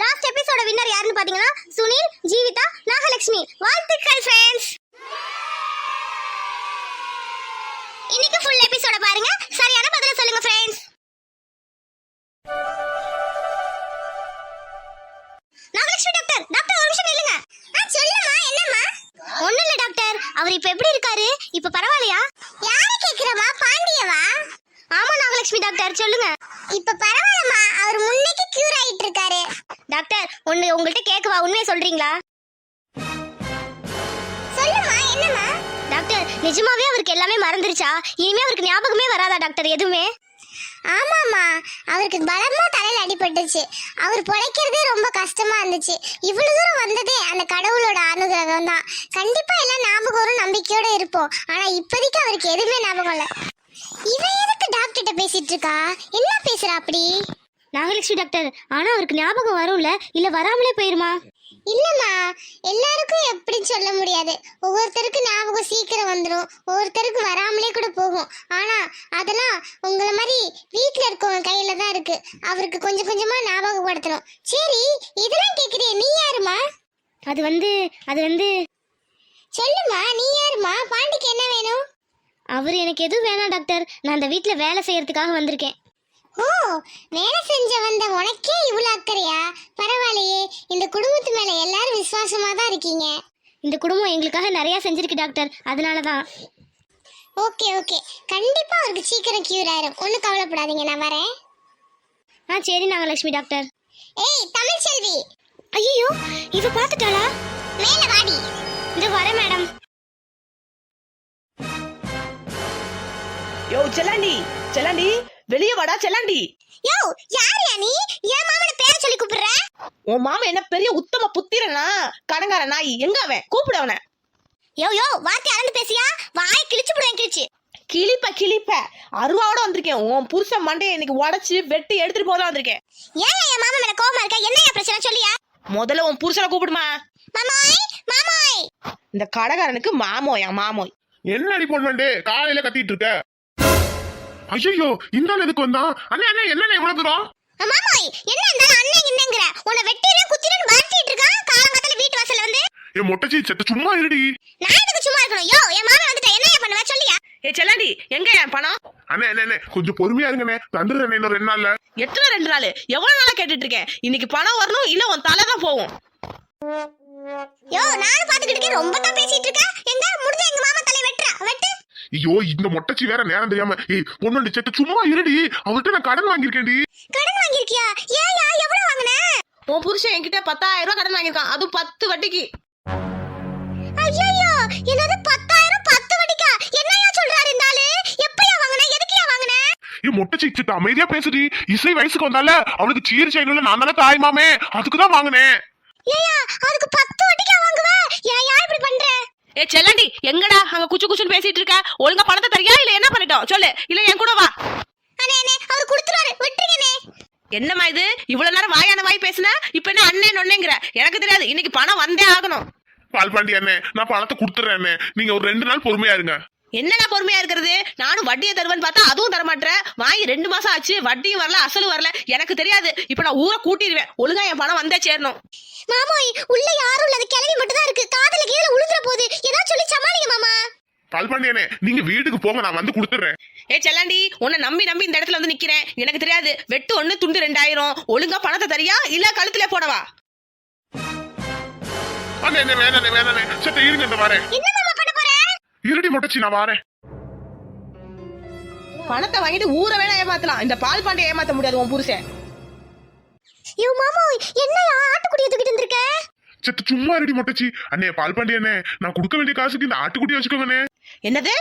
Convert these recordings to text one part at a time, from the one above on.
Last எபிசோட winner யாருன்னு பாத்தீங்கன்னா சுனில் ஜீவிதா நாகலட்சுமி வாழ்த்துக்கள் ஃப்ரெண்ட்ஸ் இன்னைக்கு ஃபுல் எபிசோட பாருங்க. சரியான பதில சொல்லுங்க ஃப்ரெண்ட்ஸ் நாகலட்சுமி டாக்டர் டாக்டர் ஒரு நிமிஷம் நில்லுங்க. ஆ சொல்லுமா என்னம்மா? ஒண்ணும் இல்ல டாக்டர் அவர் இப்ப எப்படி இருக்காரு? இப்ப பரவாயில்லையா? யாரு கேக்குறமா பாண்டியவா? ஆமா நாகலட்சுமி டாக்டர் சொல்லுங்க. இப்ப பரவாயில்லம்மா. அவர் முன்னைக்கு டாக்டர் ஒண்ணு உங்கள்கிட்ட கேட்கவா உண்மையை சொல்றீங்களா? சொல்லுமா என்னம்மா? டாக்டர் நிஜமாவே அவருக்கு எல்லாமே மறந்துருச்சா? இனிமே அவருக்கு ஞாபகமே வராதா டாக்டர்? எதுவுமே? ஆமாம்மா. அவருக்கு பலமா தலையில அடிபட்டுச்சு அவர் பொழைக்கிறதே ரொம்ப கஷ்டமா இருந்துச்சு. இவ்வளவு தூரம் வந்ததே அந்த கடவுளோட அனுகிரகம் தான். கண்டிப்பா எல்லாம் ஞாபகம் வரும் நம்பிக்கையோட இருப்போம். ஆனா இப்போதைக்கு அவருக்கு எதுவுமே ஞாபகம் இல்ல. இவன் எதுக்கு டாக்டர்கிட்ட பேசிட்டு இருக்கா? என்ன பேசுறா அப்படி? நாகலட்சுமி டாக்டர். ஆனா அவருக்கு ஞாபகம் வரும்ல? இல்ல வராமலே போயிருமா? இல்லம்மா. எல்லாருக்கும் எப்படி சொல்ல முடியாது. ஒவ்வொருத்தருக்கு ஞாபகம் சீக்கிரம் வந்துடும் ஒவ்வொருத்தருக்கு வராமலே கூட போகும். ஆனா அதெல்லாம் உங்களை மாதிரி வீட்ல இருக்கவங்க கையில தான் இருக்கு. அவருக்கு கொஞ்சம் கொஞ்சமா ஞாபகப்படுத்தணும். சரி இதெல்லாம் கேக்குறிய நீ யாருமா அது வந்து அது வந்து சொல்லுமா நீ யாருமா பாண்டிக்கு என்ன வேணும்? அவர் எனக்கு எதுவும் வேணாம் டாக்டர். நான் அந்த வீட்ல வேலை செய்யறதுக்காக வந்திருக்கேன். ஓ வேலை செஞ்ச வந்த உனக்கே இவ்வளவு அக்கறையா? பரவாயில்லையே இந்த குடும்பத்து மேல எல்லாரும் விசுவாசமா தான் இருக்கீங்க. இந்த குடும்பம் எங்களுக்காக நிறைய செஞ்சிருக்கு டாக்டர். அதனால தான் ஓகே ஓகே. கண்டிப்பா அவருக்கு சீக்கிரம் கியூர் ஆயிரும். ஒன்றும் கவலைப்படாதீங்க நான் வரேன். ஆ சரி நாகலட்சுமி டாக்டர். ஏய் தமிழ் செல்வி ஐயோ இவ பார்த்துட்டாளா? மேல வாடி. இந்த வரேன் மேடம். யோ செல்லாண்டி செல்லாண்டி. வெளியே வாடா செல்லாண்டி. யோ யார் யா நீ? என் மாமன பேரை சொல்லி கூப்பிடுற? உன் மாமன் என்ன பெரிய உத்தம புத்திரனா? கடங்கார நாய். எங்க அவன்? கூப்பிடு அவனை. யோ யோ வார்த்தை அளந்து பேசியா? வாய் கிழிச்சு போடுவேன் கிழிச்சு. கிளிப்ப கிளிப்ப அருவாவோட வந்திருக்கேன். உன் புருஷன் மண்டையை இன்னைக்கு உடைச்சு வெட்டி எடுத்துட்டு போதான் வந்திருக்கேன். ஏன் என் மாமன் மேல கோவமா இருக்க? என்ன என் பிரச்சனை? சொல்லியா. முதல்ல உன் புருஷனை கூப்பிடுமா? மாமாய் மாமாய். இந்த கடகாரனுக்கு மாமோயா மாமோய். என்ன அடி பொண்ணு காலையில கத்திட்டு இருக்க? ஐயோ இந்த ஆள் எதுக்கு வந்தான்? அண்ணே அண்ணே என்ன இவ்வளவு தூரம்? மாமாய் என்ன இருந்தாலும் அண்ணன் இன்னங்கிற உன்னை வெட்டிடுறேன் குத்திடுன்னு வாழ்த்திட்டு இருக்கான் காலங்காத்தால வீட்டு வாசல்ல வந்து. என் மொட்டச்சி செத்த சும்மா இருடி. நான் எதுக்கு சும்மா இருக்கணும்? யோ என் மாமன் வந்துட்டா என்ன பண்ணுவ? சொல்லியா. ஏ செல்லாண்டி எங்க என் பணம்? அண்ணே அண்ணே அண்ணே கொஞ்சம் பொறுமையா இருங்கண்ணே. தந்துடுறேன் இன்னும் ரெண்டு நாள்ல. எத்தனை ரெண்டு நாள்? எவ்வளவு நாளா கேட்டுட்டு இருக்கேன்? இன்னைக்கு பணம் வரணும் இல்ல உன் தலை தான் போகும். யோ நானும் பாத்துக்கிட்டு இருக்கேன் ரொம்ப தான் பேசிட்டு இருக்க எங்க? முடிஞ்ச எங்க மாமா தலை வெட்டுறா. வெட்டு. ஐயோ இந்த மொட்டச்சி வேற நேரம் தெரியாம ஏய் பொண்ணு செத்த சும்மா இருடி. அவர்கிட்ட நான் கடன் வாங்கியிருக்கேன்டி. கடன் வாங்கியிருக்கியா? ஏயா எவ்வளவு வாங்குன? உன் புருஷன் என்கிட்ட பத்தாயிரம் ரூபாய் கடன் வாங்கியிருக்கான். அதுவும் பத்து வட்டிக்கு. ஐயோ என்னது பத்தாயிரம் பத்து வட்டிக்கா? என்னையா சொல்றாரு இந்த ஆளு? எப்பயா வாங்குன? எதுக்குயா வாங்குன? ஏய் மொட்டச்சி செத்த அமைதியா பேசுடி. இசை வயசுக்கு வந்தால அவளுக்கு சீர் செய்யணும்ல நான் தானே தாய் மாமே. அதுக்கு தான் வாங்கினேன். ஏயா அதுக்கு பத்து வட்டிக்கா வாங்குவ. ஏயா இப்படி பண்ற? ஏ செல்லாண்டி எங்கடா அங்க குச்சு குச்சுன்னு பேசிட்டு இருக்க? ஒழுங்கா பணத்தை தரியா இல்ல என்ன பண்ணிட்டோம்? சொல்லு. இல்ல என் கூட வா. அண்ணே அண்ணே அவர் கொடுத்துருவாரு. விட்டுருங்கண்ணே என்னம்மா இது? இவ்வளவு நேரம் வாயான வாய் பேசுன? இப்ப என்ன அண்ணே நொன்னேங்கிற எனக்கு தெரியாது. இன்னைக்கு பணம் வந்தே ஆகணும். பால் பாண்டி அண்ணே நான் பணத்தை கொடுத்துறேன் அண்ணே. நீங்க ஒரு ரெண்டு நாள் பொறுமையா இருங்க. என்னடா பொறுமையா இருக்கிறது? நானும் வட்டியை தருவேன்னு பார்த்தா அதுவும் தர மாட்டேன் வாங்கி ரெண்டு மாசம் ஆச்சு வட்டியும் வரல அசலும் வரல. எனக்கு தெரியாது. இப்ப நான் ஊரை கூட்டிடுவேன் ஒழுங்கா என் பணம் வந்தே சேரணும். மாமோய் உள்ள யாரும் இல்லாத கிளவி மட்டும் தான் இருக்கு. காதுல கீழே உளுந்துற போகுது ஏதாவது சொல்லி சமாளிங்க மாமா. பால் பாண்டி அண்ணே நீங்க வீட்டுக்கு போங்க. நான் வந்து கொடுத்துறேன் ஏ செல்லாண்டி உன்னை நம்பி நம்பி இந்த இடத்துல வந்து நிக்கிறேன். எனக்கு தெரியாது. வெட்டு ஒண்ணு துண்டு ரெண்டாயிரம். ஒழுங்கா பணத்தை தரியா? இல்ல கழுத்துல போடவா? அண்ணே அண்ணே வேணாண்ணே வேணாண்ணே. சத்த இருங்க இந்த வரேன் என்ன மாமா பண்ண போற இருடி மொட்டச்சி நான் வரேன். பணத்தை வாங்கிட்டு ஊரை வேணா ஏமாத்தலாம். இந்த பால் பாண்டை ஏமாத்த முடியாது உன் புருஷன். யோ மாமோய் என்னயா ஆட்டுக்குடிய தூக்கிட்டு வந்திருக்க? செத்த சும்மா இருடி மொட்டச்சி. அண்ணே பால் பாண்டி அண்ணே நான் கொடுக்க வேண்டிய காசுக்கு இந்த ஆட்டுக்குட்டி வச்சுக்கோங்கண்ணே. என்னது?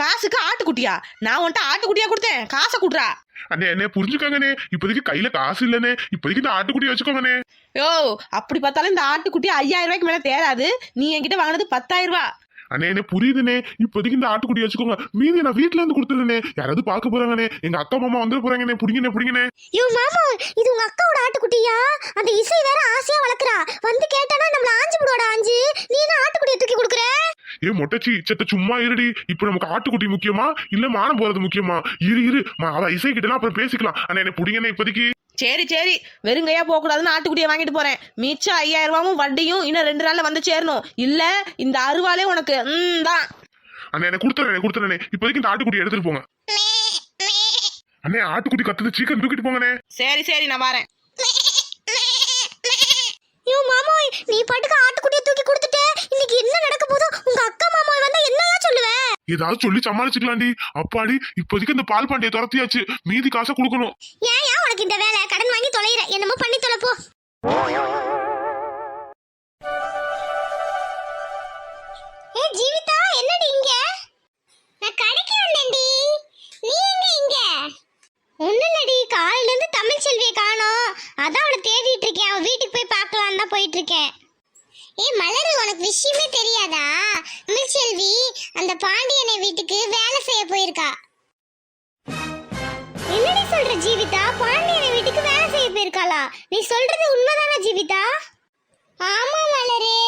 காசுக்கு ஆட்டுக்குட்டியா? நான் உன்ட்ட ஆட்டுக்குட்டியா கொடுத்தேன். காசை குடுறா. அண்ணே அண்ணே புரிஞ்சுக்கோங்கண்ணே. இப்போதைக்கு கையில காசு இல்லண்ணே. இப்போதைக்கு இந்த ஆட்டுக்குட்டி வச்சுக்கோங்கண்ணே. யோ அப்படி பார்த்தாலும் இந்த ஆட்டுக்குட்டி ஐயாயிரம் ரூபாய்க்கு மேல தேராது. நீ என்கிட்ட வாங்கினது பத்தாயிரம் ரூபாய் அண்ணே என்ன புரியுதுண்ணே. இப்போதைக்கு இந்த ஆட்டுக்குட்டி வச்சுக்கோங்க. மீதி நான் வீட்ல இருந்து கொடுத்துருண்ணே யாராவது பார்க்க போறாங்கண்ணே. எங்க அக்கா மாமா வந்துட போறாங்கண்ணே. புடிங்கண்ணே புடிங்கண்ணே. யோ மாமா இது உங்க அக்காவோட ஆட்டுக்குட்டியா? அந்த இசை வேற ஆசையா வளர்க்குறா. வந்து கேட்டானா நம்மள ஆஞ்சு போடுவாடா ஆஞ்சு? நீ என்ன ஆட்டுக்குட்டிய தூக்கி கொடுக்குற? ஏ மொட்டச்சி செத்த சும்மா இருடி. இப்போ நமக்கு ஆட்டுக்குட்டி முக்கியமா? இல்ல மானம் போறது முக்கியமா? இரு இரு. அவ இசை கிட்டலாம் அப்புறம் பேசிக்கலாம். அண்ணே என்ன புடிங்கண்ணே இப்போதைக்கு. சரி சரி. வெறுங்கையா போக கூடாதுன்னு ஆட்டுக்குட்டியை வாங்கிட்டு போறேன். மிச்சம் ஐயாயிரம் ரூபாவும் வட்டியும் இன்னும் ரெண்டு நாள்ல வந்து சேரணும். இல்ல இந்த அருவாலே உனக்கு. ம் தான். அண்ணே எனக்கு கொடுத்துறேன் கொடுத்துறேனே இப்போதைக்கு இந்த ஆட்டுக்குட்டி எடுத்துட்டு போங்க. அண்ணே ஆட்டுக்குட்டி கத்துது. சீக்கிரம் தூக்கிட்டு போங்கண்ணே. சரி சரி நான் வரேன். ஐயோ மாமோய் நீ பாட்டுக்கு ஆட்டுக்குட்டியை தூக்கி கொடுத்துட்ட? இன்னைக்கு என்ன நடக்க போதோ உங்க அக்கா மாமோய் வந்தா என்னையா சொல்லுவ? ஏதாவது சொல்லி சமாளிச்சுக்கலாம்டி அப்பாடி இப்போதைக்கு இந்த பால் பாண்டியை துரத்தியாச்சு. மீதி காசை கொடுக்கணும். ஏன் உனக்கு இந்த வேலை கடன் வாங்கி தொலைற என்னமோ பண்ணி தொலைப்போ ஏ ஜீவிதா என்னடி இங்க? நான் கடைக்கு வந்தேன்டி. நீ எங்க இங்க? ஒண்ணும் இல்லடி காலையில இருந்து தமிழ் செல்வியை காணோம். அதான் அவளை தேடிட்டு இருக்கேன். அவ வீட்டுக்கு போய் பார்க்கலாம் தான் போயிட்டு இருக்கேன். ஏ மலரு உனக்கு விஷயமே தெரியாதா? தமிழ் செல்வி அந்த பாண்டியனை வீட்டுக்கு வேலை செய்ய போயிருக்கா. என்னடி சொல்ற ஜீவிதா? பாண்டியனை வீட்டுக்கு வேலை செய்ய போயிருக்காளா? நீ சொல்றது உண்மைதானா ஜீவிதா? ஆமா மலரே.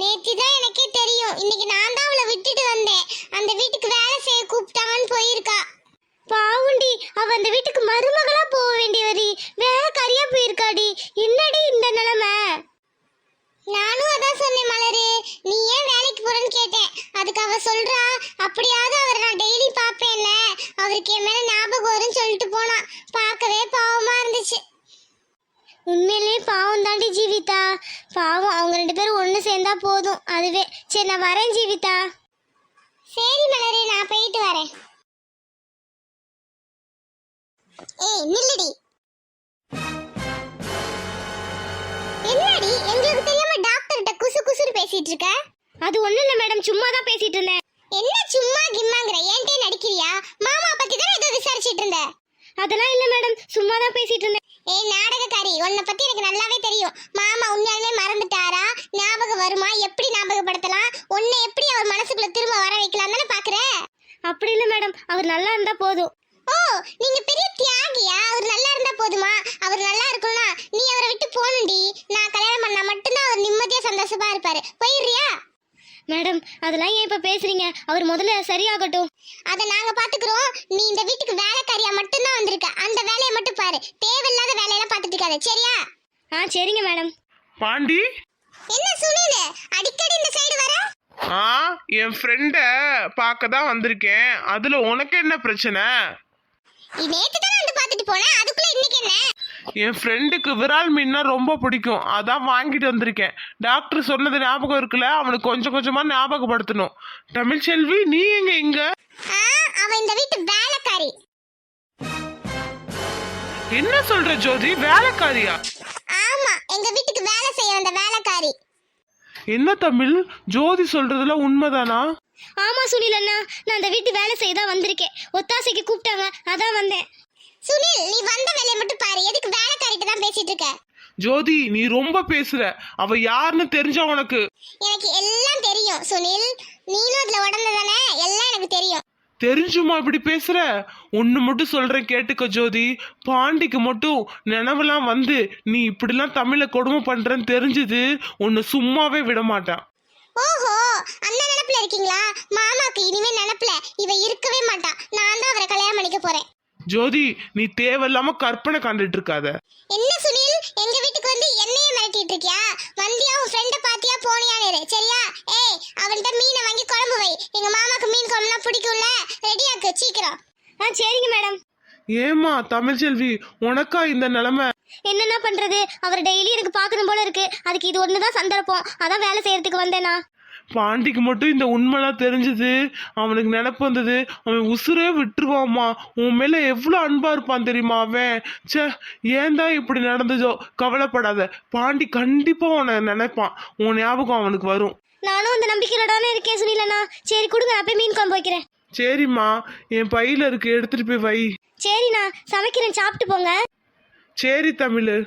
நேற்று தான் எனக்கே தெரியும். இன்னைக்கு நான் தான் அவளை விட்டுட்டு வந்தேன். அந்த வீட்டுக்கு வேலை செய்ய கூப்பிட்டாங்கன்னு போயிருக்கா. பாவுண்டி அவ அந்த வீட்டுக்கு மருமக போக வேண்டியவரி வேலைக்காரியா போயிருக்காடி என்னடி இந்த நிலைமை நானும் அதான் சொன்னேன் மலரு நீ ஏன் வேலைக்கு போறேன்னு கேட்டேன் அதுக்கு அவ சொல்றா அப்படியாவது அவரை நான் டெய்லி பாப்பேன்ல அவருக்கு என் மேல ஞாபகம் வரும்னு சொல்லிட்டு போனா பார்க்கவே பாவமா இருந்துச்சு உண்மையிலேயே பாவம் தாண்டி ஜீவிதா. பாவம் அவங்க ரெண்டு பேரும் ஒன்று சேர்ந்தா போதும். அதுவே. சரி நான் வரேன் ஜீவிதா. சரி மலரு நான் போயிட்டு வரேன். ஏய் நில்லுடி. என்னடி? எங்களுக்கு தெரியாம டாக்டர்கிட்ட குசு குசுன்னு பேசிட்டு இருக்க? அது ஒண்ணும் இல்ல மேடம் சும்மா தான் பேசிட்டு இருந்தேன். என்ன சும்மா கிம்மாங்கற? ஏன்டே நடிக்கிறியா? மாமா பத்தி தான் ஏதோ விசாரிச்சிட்டு இருந்த? அதெல்லாம் இல்ல மேடம் சும்மா தான் பேசிட்டு இருந்தேன் ஏய் நாடகக்காரி உன்னை பத்தி எனக்கு நல்லாவே தெரியும். மாமா உண்மையாலுமே மறந்துட்டாரா? ஞாபகம் வருமா? எப்படி ஞாபகப்படுத்தலாம்? உன்னை எப்படி அவர் மனசுக்குள்ள திரும்ப வர வைக்கலாம் தானே பாக்குற? அப்படி இல்ல மேடம் அவர் நல்லா இருந்தா போதும். ஓ நீங்க பெரிய தியாகியா? அவர் நல்லா இருந்தா போதுமா? அவர் நல்லா இருக்கணும்னா நீ அவரை விட்டு போகணும்டி நான் கல்யாணம் பண்ணா மட்டும்தான் அவர் நிம்மதியா சந்தோஷமா இருப்பாரு. போயிடுறியா? மேடம் அதெல்லாம் ஏன் இப்ப பேசுறீங்க? அவர் முதல்ல சரியாகட்டும். அத நாங்க பாத்துக்கிறோம். நீ இந்த வீட்டுக்கு வேலைக்காரியா மட்டும்தான் வந்திருக்க. அந்த வேலையை மட்டும் பாரு. தேவையில்லாத வேலையெல்லாம் பாத்துட்டு இருக்காத. சரியா? ஆ சரிங்க மேடம். பாண்டி? என்ன சுனில்? அடிக்கடி இந்த சைடு வர? ஆ என் ஃப்ரெண்ட பார்க்க தான் வந்திருக்கேன். அதுல உனக்கு என்ன பிரச்சனை? நேத்து தானே வந்து பாத்துட்டு போனேன் அதுக்குள்ள இன்னைக்கு என்ன? என் ஃப்ரெண்டுக்கு விரால் மீன்னா ரொம்ப பிடிக்கும். அதான் வாங்கிட்டு வந்திருக்கேன். டாக்டர் சொன்னது ஞாபகம் இருக்குல்ல? அவனுக்கு கொஞ்சம் கொஞ்சமா ஞாபகப்படுத்தணும். தமிழ்ச்செல்வி நீ எங்க இங்க? ஆ அவ இந்த வீட்டு வேலைக்காரி. என்ன சொல்ற ஜோதி? வேலைக்காரியா? ஆமா எங்க வீட்டுக்கு வேலை செய்ய வந்த வேலைக்காரி. என்ன தமிழ்? ஜோதி சொல்றதுல உண்மைதானா? ஆமா சுனில் அண்ணா நான் அந்த வீட்டு வேலை செய்ய தான் வந்திருக்கேன். ஒத்தாசைக்கு கூப்பிட்டாங்க அதான் வந்தேன். சுனில் நீ வந்த வேலையை மட்டும் பாரு. எதுக்கு வேலைக்காரிட்ட தான் பேசிட்டு இருக்க? ஜோதி நீ ரொம்ப பேசுற. அவ யாருன்னு தெரிஞ்சா உனக்கு. எனக்கு எல்லாம் தெரியும் சுனில். நீனும் அதுல உடந்ததானே எல்லாம் எனக்கு தெரியும். தெரிஞ்சுமா இப்படி பேசுற? ஒன்னு மட்டும் சொல்றேன் கேட்டுக்க ஜோதி. பாண்டிக்கு மட்டும் நினைவெல்லாம் வந்து நீ இப்படிலாம் தமிழ கொடுமை பண்றேன்னு தெரிஞ்சது உன்னை சும்மாவே விட மாட்டான். ஓஹோ அந்த நினைப்புல இருக்கீங்களா? மாமாக்கு இனிமே நினைப்புல. இவ இருக்கவே மாட்டா. நான் தான் அவரை கல்யாணம் பண்ணிக்க போறேன். ஜோதி நீ தேவையில்லாம கற்பனை கண்டுட்டு இருக்காத. என்ன சுனில்? எங்க வீட்டுக்கு வந்து என்னையே மிரட்டிட்டு இருக்கியா? வந்தியா உன் ஃப்ரெண்ட பாத்தியா? போனியான்னு இரு, சரியா? ஏய் அவன்கிட்ட மீனை வாங்கி குழம்பு வை. எங்க மாமாக்கு மீன் குழம்புனா பிடிக்கும்ல? ரெடியாக்கு சீக்கிரம். ஆ சரிங்க மேடம் ஏமா தமிழ்ச்செல்வி உனக்கா இந்த நிலைமை? என்னென்ன பண்றது? அவர் டெய்லி எனக்கு பார்க்கணும் போல இருக்கு. அதுக்கு இது ஒண்ணுதான் சந்தர்ப்பம். அதான் வேலை செய்யறதுக்கு வந்தேனா பாண்டிக்கு மட்டும் இந்த உண்மைலாம் தெரிஞ்சது. அவனுக்கு நினப்பு வந்தது. அவன் உசுரே விட்டுருவாம்மா. உன் மேல எவ்வளோ அன்பா இருப்பான் தெரியுமா அவன்? ச்சே ஏன் தான் இப்படி நடந்ததோ கவலைப்படாத. பாண்டி கண்டிப்பா உன்னை நினைப்பான். உன் ஞாபகம் அவனுக்கு வரும். நானும் அந்த நம்பிக்கையில தானே இருக்கேன் சுனிலண்ணா. சரி கொடுங்க நான் போய் மீன் குழம்பு வைக்கிறேன். சரிம்மா என் பையில இருக்கு எடுத்துட்டு போய் வை. சரிண்ணா சமைக்கிறேன் சாப்பிட்டு போங்க. சரி தமிழ்.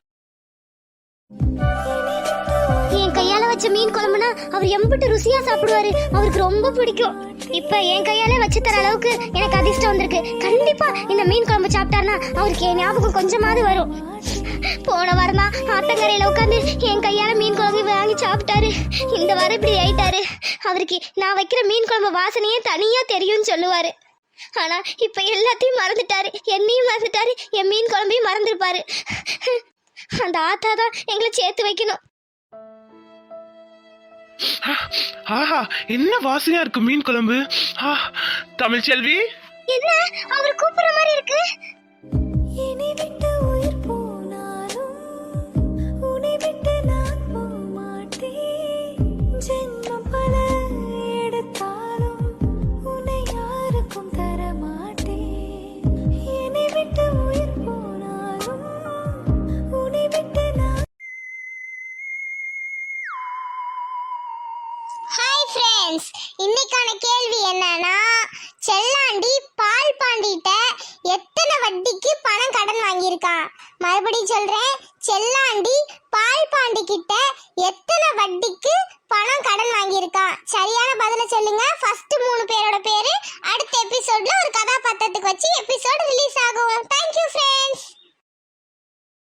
என் கையால வச்ச மீன் குழம்புனா அவர் எம்பிட்டு ருசியா சாப்பிடுவாரு. அவருக்கு ரொம்ப பிடிக்கும். இப்ப என் கையால வச்சு தர அளவுக்கு எனக்கு அதிர்ஷ்டம் வந்திருக்கு. கண்டிப்பா இந்த மீன் குழம்பு சாப்பிட்டாருன்னா அவருக்கு என் ஞாபகம் கொஞ்சமாவது வரும். போன வாரம் தான் ஆத்தங்கரையில உட்காந்து என் கையால மீன் குழம்பு வாங்கி சாப்பிட்டாரு. இந்த வாரம் இப்படி ஆயிட்டாரு. அவருக்கு நான் வைக்கிற மீன் குழம்பு வாசனையே தனியா தெரியும்னு சொல்லுவாரு. ஆனா இப்ப எல்லாத்தையும் மறந்துட்டாரு. என்னையும் மறந்துட்டாரு. என் மீன் குழம்பையும் மறந்துருப்பாரு. அந்த ஆத்தா தான் எங்களை சேர்த்து வைக்கணும். ஆஹா என்ன வாசனையா இருக்கு மீன் குழம்பு? ஆ, தமிழ்ச்செல்வி என்ன? அவர் கூப்பிடுற மாதிரி இருக்கு. எத்தனை வட்டிக்கு பணம் கடன் வாங்கியிருக்கான் மறுபடியும் சொல்றேன் செல்லாண்டி பால் பாண்டி கிட்ட எத்தனை வட்டிக்கு பணம் கடன் வாங்கியிருக்கான் சரியான பதில சொல்லுங்க. ஃபர்ஸ்ட் மூணு பேரோட பேரு அடுத்த எபிசோட்ல ஒரு கதாபாத்திரத்துக்கு வச்சு எபிசோட் ரிலீஸ் ஆகும். Thank you friends